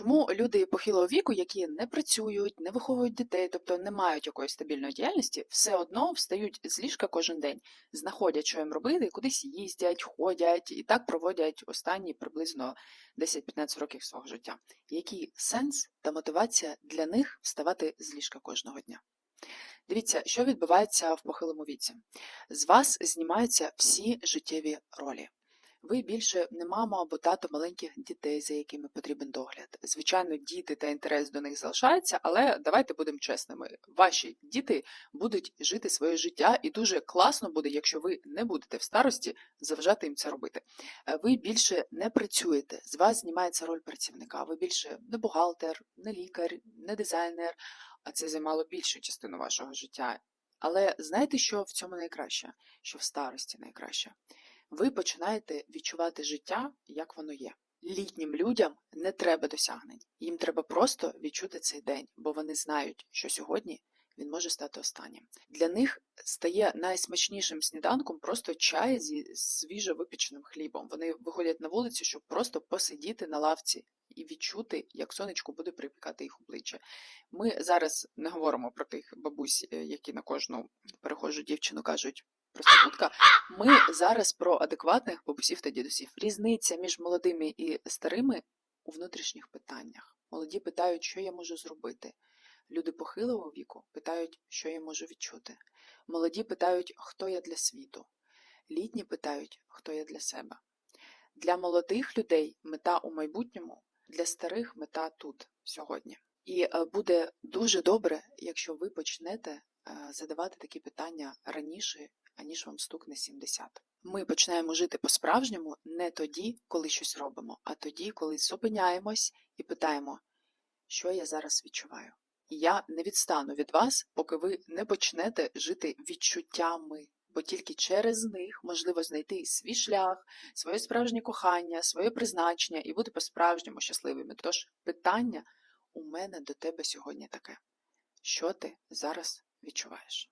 Чому люди похилого віку, які не працюють, не виховують дітей, тобто не мають якоїсь стабільної діяльності, все одно встають з ліжка кожен день, знаходять, що їм робити, кудись їздять, ходять і так проводять останні приблизно 10-15 років свого життя. Який сенс та мотивація для них вставати з ліжка кожного дня? Дивіться, що відбувається в похилому віці. З вас знімаються всі життєві ролі. Ви більше не мама або тато маленьких дітей, за якими потрібен догляд. Звичайно, діти та інтерес до них залишаються, але давайте будемо чесними. Ваші діти будуть жити своє життя, і дуже класно буде, якщо ви не будете в старості заважати їм це робити. Е, Ви більше не працюєте, з вас знімається роль працівника. Ви більше не бухгалтер, не лікар, не дизайнер, а це займало більшу частину вашого життя. Але знаєте, що в цьому найкраще? Що в старості найкраще? Ви починаєте відчувати життя, як воно є. Літнім людям не треба досягнень, їм треба просто відчути цей день, бо вони знають, що сьогодні він може стати останнім. Для них стає найсмачнішим сніданком просто чай зі свіжо випіченим хлібом. Вони виходять на вулицю, щоб просто посидіти на лавці і відчути, як сонечко буде припікати їх обличчя. Ми зараз не говоримо про тих бабусь, е, які на кожну перехожу дівчину кажуть проститутка. Ми зараз про адекватних бабусів та дідусів. Різниця між молодими і старими у внутрішніх питаннях. Молоді питають, що я можу зробити. Люди похилого віку питають, що я можу відчути. Молоді питають, хто я для світу. Літні питають, хто я для себе. Для молодих людей мета у майбутньому, для старих мета тут, сьогодні. І е, буде дуже добре, якщо ви почнете задавати такі питання раніше, аніж вам стукне 70. Ми починаємо жити по-справжньому не тоді, коли щось робимо, а тоді, коли зупиняємось і питаємо, що я зараз відчуваю. І я не відстану від вас, поки ви не почнете жити відчуттями, бо тільки через них можливо знайти свій шлях, своє справжнє кохання, своє призначення і бути по-справжньому щасливими. Тож питання у мене до тебе сьогодні таке: що ти зараз відчуваєш?